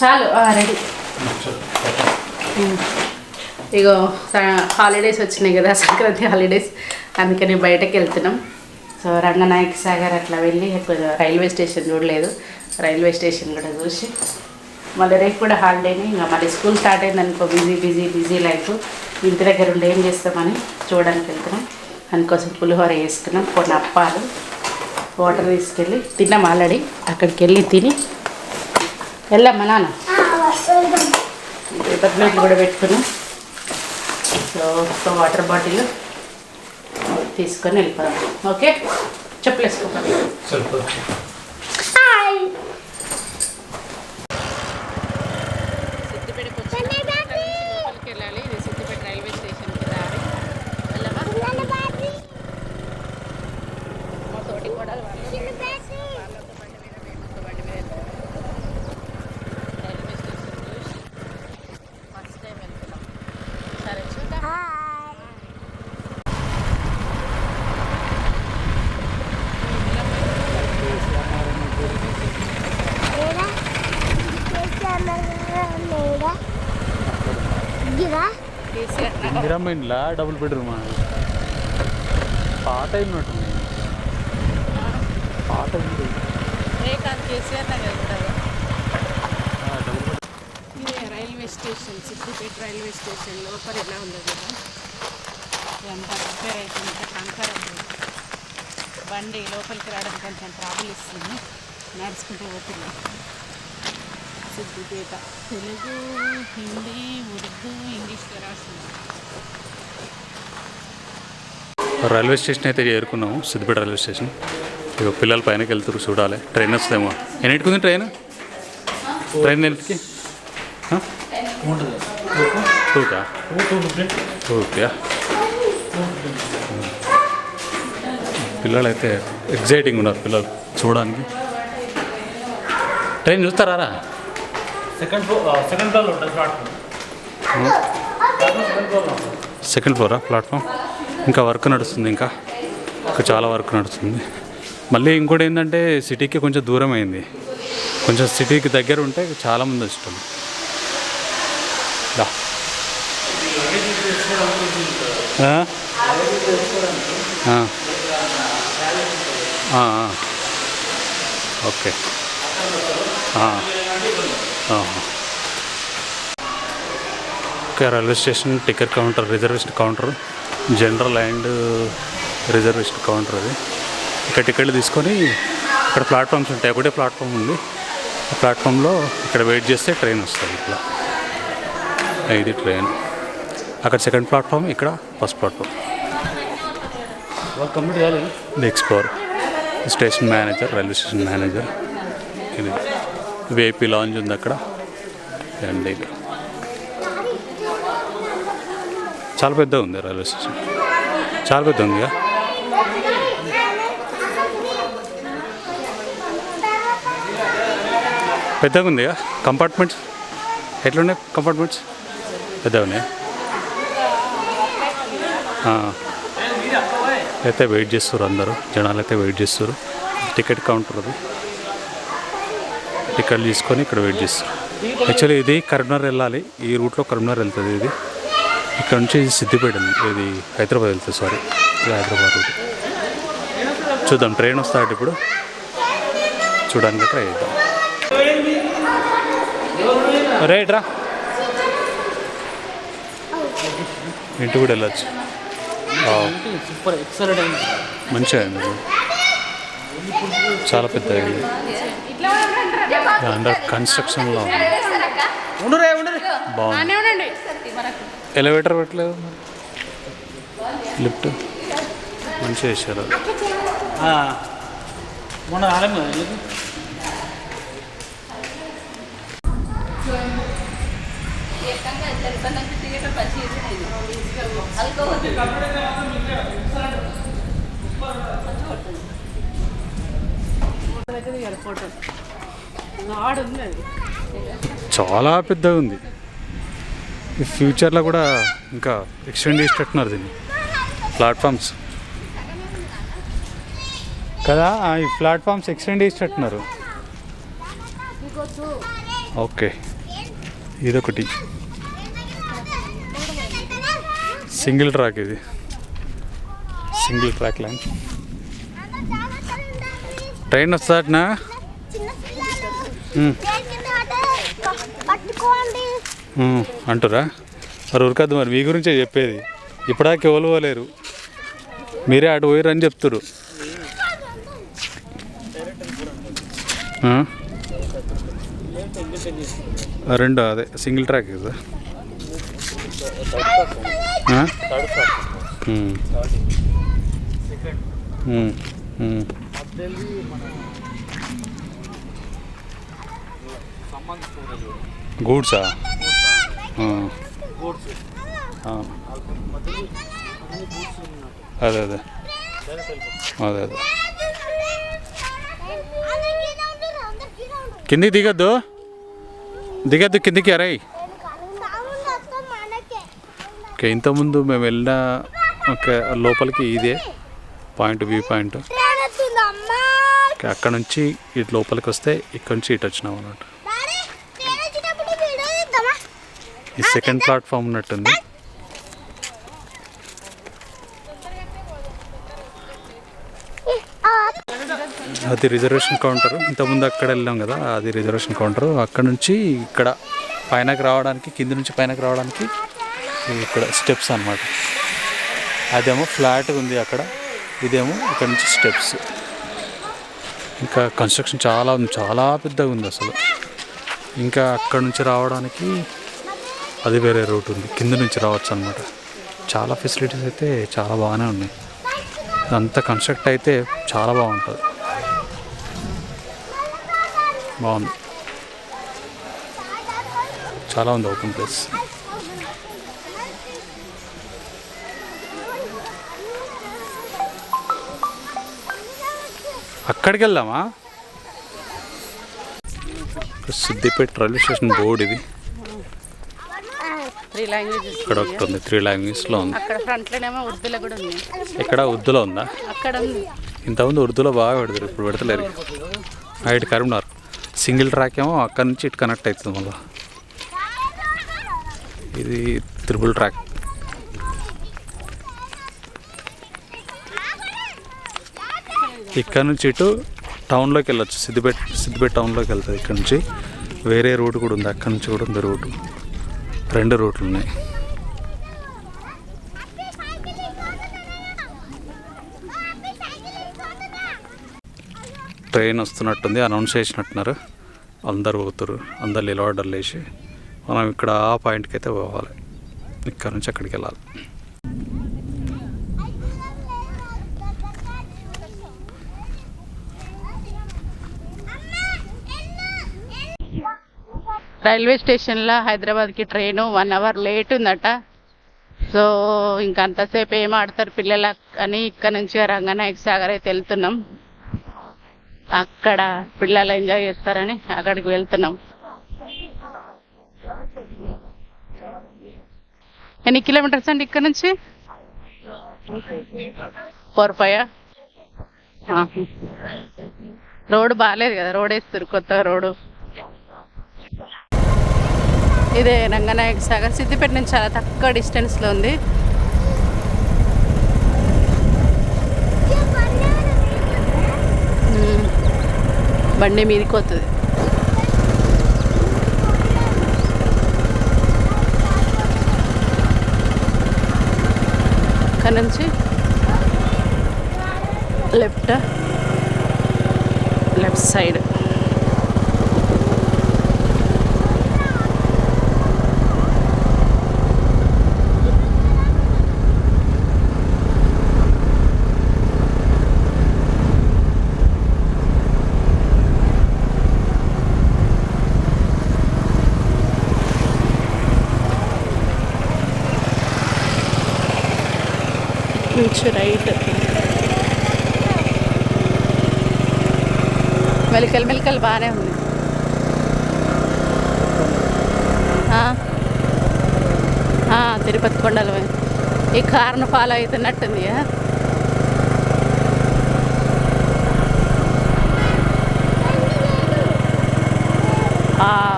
చాలు రెడీ. ఇగో హాలిడేస్ వచ్చినాయి కదా సంక్రాంతి హాలిడేస్ అందుకని బయటకు వెళ్తున్నాం. సో రంగనాయక సాగర్ అట్లా వెళ్ళి రైల్వే స్టేషన్ చూడలేదు. రైల్వే స్టేషన్ కూడా చూసి మళ్ళీ రేపు కూడా హాలిడేని ఇంకా మళ్ళీ స్కూల్ స్టార్ట్ అయింది అనుకో బిజీ బిజీ బిజీ లైఫ్ ఇంటి దగ్గర ఉండి ఏం చేస్తామని చూడడానికి వెళ్తున్నాం. అందుకోసం పులిహోర వేసుకున్నాం కొన్ని అప్పాలు వాటర్ తీసుకెళ్ళి తిన్నాం ఆల్రెడీ అక్కడికి వెళ్ళి తిని వెళ్ళమ్మా నాన్న. పేపర్ ప్లేట్లు కూడా పెట్టుకున్నాం సో ఒక వాటర్ బాటిల్ తీసుకొని వెళ్ళిపోదాం. ఓకే చెప్పలేసుకోవాలి సరిపోతుంది సిద్దిపేటకి వచ్చి లోపలికి వెళ్ళాలి ఇది సిద్దిపేట రైల్వే స్టేషన్కి దారి వెళ్ళమా మా తోటి కూడా వాళ్ళతో బండి మీద మేము ఒక బండి మీద వెళ్తాం రైల్వే స్టేషన్ చూసి ఫస్ట్ టైం వెళ్తున్నాం సరే చూద్దాం కేసీఆర్ నగర్. ఇందిరమ్మ ఇంట్లో డబుల్ బెడ్రూమ్? పాత అయినట్టుంది పాత railway station Siddipet railway station లోపల ఎలా ఉందో కదా. ఇదంతా రిపేర్ అయిపోయింది కంకర ఉంది. బండి లోపలికి రావడం కొంచెం ట్రాబుల్ ఇస్తుంది. నడుచుకుంటూ పోతున్నాం. సిద్దిపేట తెలుగు హిందీ ఉర్దూ ఇంగ్లీష్లో రాస్తుంది రైల్వే స్టేషన్ అయితే చేరుకున్నాము సిద్దిపేట రైల్వే స్టేషన్. ఇక పిల్లలు పైనకి వెళ్తారు చూడాలి. ట్రైన్ వస్తుందేమో. ఎన్నింటికి ఉంది ట్రైన్? ట్రైన్ ఎన్నింటికి టూకా? ఓకే పిల్లలు అయితే ఎగ్జైటింగ్ ఉన్నారు పిల్లలు చూడడానికి. ట్రైన్ చూస్తారా సెకండ్ సెకండ్ ఫ్లోర్లో ఉంటుంది ప్లాట్ఫామ్. సెకండ్ ఫ్లోరా ప్లాట్ఫామ్? ఇంకా వర్క్ నడుస్తుంది ఇంకా. ఇంకా చాలా వర్క్ నడుస్తుంది. మళ్ళీ ఇంకోటి ఏంటంటే సిటీకి కొంచెం దూరం అయింది. కొంచెం సిటీకి దగ్గర ఉంటే చాలామంది ఇష్టం. దా. Okay. Okay railway station ticket counter reservation counter general and reservation counter అది. ఇక్కడ టికెట్లు తీసుకొని ఇక్కడ ప్లాట్ఫామ్స్ ఉంటాయి ఒకటే ప్లాట్ఫామ్ ఉంది. ఆ ప్లాట్ఫామ్లో ఇక్కడ వెయిట్ చేస్తే ట్రైన్ వస్తుంది ఇట్లా ఇది ట్రైన్ అక్కడ సెకండ్ ప్లాట్ఫామ్ ఇక్కడ ఫస్ట్ ప్లాట్ఫామ్ కంప్లీట్ కాలేదు next floor station manager railway station manager ఇది వేపీ లాంజ్ ఉంది అక్కడ. అండ్ ఇది చాలా పెద్ద ఉంది రైల్వే స్టేషన్. చాలా పెద్ద ఉంది ఇక పెద్దగా ఉంది ఇక కంపార్ట్మెంట్స్ ఎట్లున్నాయి కంపార్ట్మెంట్స్ పెద్దగా ఉన్నాయి? అయితే వెయిట్ చేస్తారు అందరూ. జనాలు అయితే వెయిట్ చేస్తారు టికెట్ కౌంటర్ అది. టికెట్లు తీసుకొని ఇక్కడ వెయిట్ చేస్తారు. యాక్చువల్లీ ఇది కరీంనగర్ వెళ్ళాలి. ఈ రూట్లో కరీంనగర్ వెళ్తుంది ఇది. ఇక్కడ నుంచి ఇది సిద్దిపేట ఇది హైదరాబాద్ వెళ్తుంది సారీ. ఇది హైదరాబాద్ రూట్. చూద్దాం ట్రైన్ వస్తాడు ఇప్పుడు. చూడడానికి ట్రై చేద్దాం. రైట్ రా. ఇంటి కూడా వెళ్ళచ్చు. సూపర్ మంచిగా అయింది. చాలా పెద్ద అయింది. అండర్ కన్స్ట్రక్షన్లో బాగుంది. ఎలివేటర్ పెట్టలేదు లిఫ్ట్ మంచిగా చేశారు. మొన్న కదా చాలా పెద్దగా ఉంది. ఈ ఫ్యూచర్లో కూడా ఇంకా ఎక్స్టెండ్ చేసేటట్టున్నారు దీన్ని. ప్లాట్ఫామ్స్. కదా ఈ ప్లాట్ఫామ్స్ ఎక్స్టెండ్ చేసేటట్టున్నారు. ఓకే. ఇదొకటి. సింగిల్ ట్రాక్ ఇది. Single track line. ట్రైన్ వస్తాటనా అంటురా? మరి ఉరకద్దు మరి మీ గురించే చెప్పేది. ఇప్పటిదాకా ఓలువలేరు పోలేరు. మీరే అటు పోయిరని చెప్తురు ఆ, రెండు అదే సింగిల్ ట్రాక్ కదా. సెకండ్ గూడ్సా. అదే అదే. అదే అదే. కిందికి దిగద్దు. దిగద్దు కిందికి అరై. ఓకే ఇంతకుముందు మేము వెళ్ళిన ఓకే లోపలికి ఇదే పాయింట్ వ్యూ పాయింట్. ఓకే అక్కడ నుంచి ఇటు లోపలికి వస్తే ఇక్కడ నుంచి ఇటు వచ్చినాం అన్నమాట. ఈ సెకండ్ ప్లాట్ఫామ్ ఉన్నట్టుంది. అది రిజర్వేషన్ కౌంటర్ ఇంతకుముందు అక్కడ వెళ్ళాం కదా అది రిజర్వేషన్ కౌంటర్ అక్కడ నుంచి ఇక్కడ పైనకి రావడానికి కింద నుంచి పైనకి రావడానికి ఇక్కడ స్టెప్స్ అన్నమాట. అదేమో ఫ్లాట్గా ఉంది అక్కడ. ఇదేమో ఇక్కడ నుంచి స్టెప్స్ ఇంకా కన్స్ట్రక్షన్ చాలా ఉంది చాలా పెద్దగా ఉంది అసలు. ఇంకా అక్కడ నుంచి రావడానికి అది వేరే రూట్ ఉంది. కింద నుంచి రావచ్చు అనమాట చాలా ఫెసిలిటీస్ అయితే చాలా బాగానే ఉన్నాయి. అంతా కన్స్ట్రక్ట్ అయితే చాలా బాగుంటుంది. బాగుంది. చాలా ఉంది ఓపెన్ ప్లేస్. అక్కడికి వెళ్దామా? సిద్దిపేట రైల్వే స్టేషన్ బోర్డు ఇది. త్రీ లాంగ్వేజెస్ ఇక్కడ ఒకటి ఉంది త్రీ లాంగ్వేజ్లో ఉంది. అక్కడ ఫ్రంట్లోనేమో ఉర్దూలో కూడా ఉంది. ఇక్కడ ఉర్దూలో ఉందా? అక్కడ ఉంది. ఇంతకుముందు ఉర్దూలో బాగా పెడతారు ఇప్పుడు పెడతలేరు. ఇటు కరీంనగర్. సింగిల్ ట్రాక్ ఏమో అక్కడ నుంచి ఇటు కనెక్ట్ అవుతుంది మళ్ళీ. ఇది త్రిబుల్ ట్రాక్ ఇక్కడ నుంచి ఇటు టౌన్లోకి వెళ్ళొచ్చు. సిద్దిపేట సిద్దిపేట టౌన్లోకి వెళ్తుంది ఇక్కడ నుంచి. వేరే రూట్ కూడా ఉంది అక్కడ నుంచి కూడా ఉంది రూటు రెండు రూట్లు ఉన్నాయి ట్రైన్ వస్తున్నట్టుంది అనౌన్స్ చేసినట్టున్నారు. అందరు పోతురు అందరు నిలబడ్డలు వేసి మనం ఇక్కడ ఆ పాయింట్కి అయితే పోవాలి. ఇక్కడ నుంచి అక్కడికి వెళ్ళాలి. రైల్వే స్టేషన్లో హైదరాబాద్కి ట్రైన్ వన్ అవర్ లేట్ ఉందట. సో ఇంకా అంతసేపు ఏం ఆడతారు పిల్లలు అని ఇక్కడ నుంచి రంగనాయక సాగర్ అయితే వెళ్తున్నాం. అక్కడ పిల్లలు ఎంజాయ్ చేస్తారని అక్కడికి వెళ్తున్నాం. ఎన్ని కిలోమీటర్స్ అండి ఇక్కడ నుంచి? ఫోర్ ఫైవ్ రోడ్డు బాగాలేదు కదా రోడ్ వేస్తారు కొత్త రోడ్డు. ఇదే రంగనాయక సాగర్. సిద్దిపేట నుంచి చాలా తక్కువ డిస్టెన్స్లో ఉంది. బండి మీదకి వస్తుంది ఇక్కడ నుంచి? లెఫ్ట్? Left side. వెళ్ళొచ్చు రైట్ మెలికలు మెలికలు బాగానే ఉంది. తిరుపతి కొండలు ఈ కార్ను ఫాలో అవుతున్నట్టుంది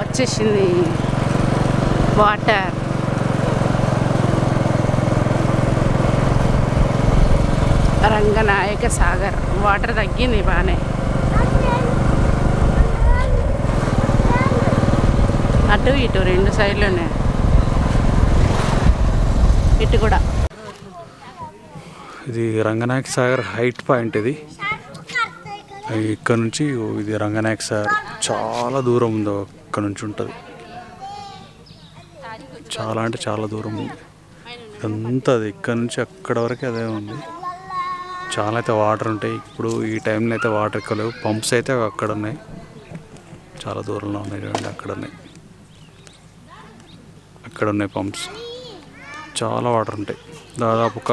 వచ్చేసింది వాటర్. రంగనాయక సాగర్. వాటర్ తగ్గింది బాగానే అటు ఇటు రెండు సైడ్లోనే ఇటు కూడా. ఇది రంగనాయక సాగర్ హైట్ పాయింట్ ఇది. ఇక్కడ నుంచి ఇది రంగనాయక సాగర్ చాలా దూరం ఉంది. ఇక్కడ నుంచి ఉంటుంది. చాలా అంటే చాలా దూరం ఉంది. ఇదంతా అది ఇక్కడ నుంచి అక్కడ వరకు అదే ఉంది. చాలా అయితే వాటర్ ఉంటాయి. ఇప్పుడు ఈ టైంలో అయితే వాటర్ ఎక్కువ లేవు. పంప్స్ అయితే అక్కడ ఉన్నాయి. చాలా దూరంలో ఉన్నాయి చూడండి అక్కడ ఉన్నాయి. అక్కడ ఉన్నాయి పంప్స్. చాలా వాటర్ ఉంటాయి. దాదాపు ఒక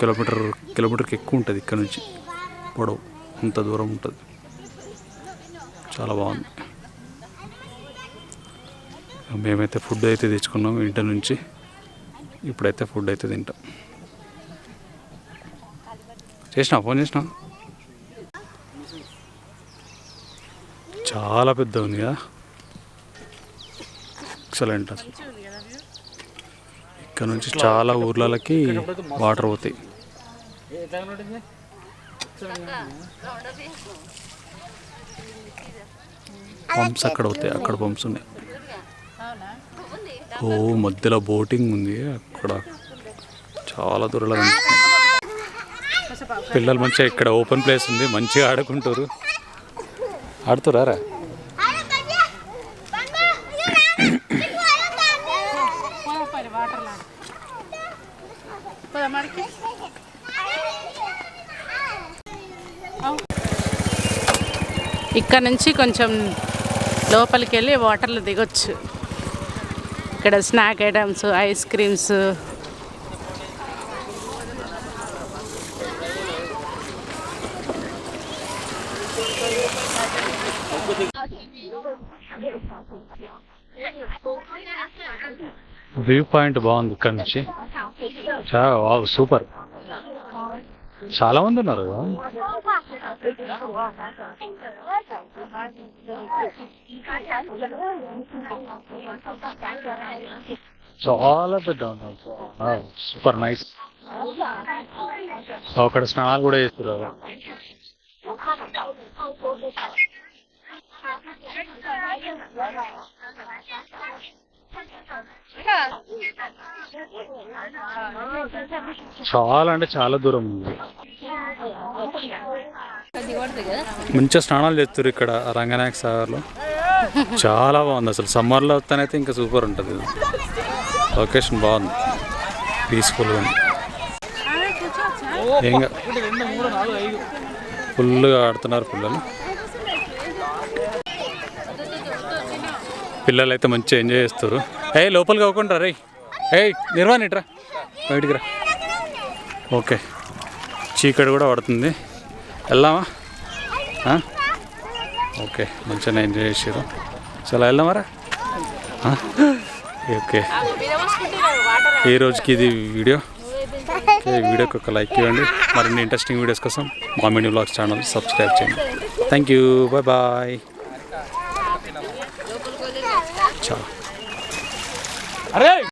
కిలోమీటర్ కిలోమీటర్కి ఎక్కువ ఉంటుంది ఇక్కడ నుంచి. పొడవు అంత దూరం ఉంటుంది. చాలా బాగుంది. మేమైతే ఫుడ్ అయితే తెచ్చుకున్నాం ఇంటి నుంచి. ఇప్పుడైతే ఫుడ్ అయితే తింటాం. చేసినా ఫోన్ చేసినా చాలా పెద్ద ఉంది కదా. ఎక్సలెంట్ అసలు ఇక్కడ నుంచి చాలా ఊర్లకి వాటర్ పోతాయి. పంప్స్ అక్కడ పోతాయి అక్కడ పంప్స్ ఉన్నాయి. ఓ మధ్యలో బోటింగ్ ఉంది అక్కడ. చాలా దూరంలో కనిపిస్తుంది పిల్లలు మంచిగా ఇక్కడ ఓపెన్ ప్లేస్ ఉంది మంచిగా ఆడుకుంటారు. ఆడుతురారా ఇక్కడ నుంచి కొంచెం లోపలికి వెళ్ళి వాటర్లు దిగొచ్చు. ఇక్కడ snack items ice creams view point బాగుంది ఇక్కడ నుంచి. చాలా వావ్ సూపర్. చాలా మంది ఉన్నారు. చాలా పెద్ద ఉన్నారు. Super nice. అక్కడ స్నానాలు కూడా చేస్తున్నారు. చాలా అంటే చాలా దూరం ఉంది. మంచిగా స్నానాలు చేస్తారు ఇక్కడ రంగనాయక సాగర్లో. చాలా బాగుంది అసలు. సమ్మర్లో వస్తానైతే ఇంకా సూపర్ ఉంటుంది. లొకేషన్ బాగుంది. పీస్ఫుల్గా ఉంది. ఏం ఫుల్గా ఆడుతున్నారు పిల్లలు. పిల్లలు అయితే మంచిగా ఎంజాయ్ చేస్తారు. ఏ లోపలికి కాకుండా రే ఏ నిర్వాణి ఇట్రా. బయటికి రా. ఓకే. చీకటి కూడా పడుతుంది. వెళ్దామా? ఓకే మంచిగా ఎంజాయ్ చేసారు చాలా వెళ్దామరా? ఓకే. ఈ రోజుకి ఇది వీడియో? ఓకే, ఈ వీడియోకి ఒక లైక్ ఇవ్వండి. మరిన్ని ఇంట్రెస్టింగ్ వీడియోస్ కోసం మా మినీ బ్లాగ్స్ ఛానల్ సబ్స్క్రైబ్ చేయండి. Thank you. Bye bye. చా అరే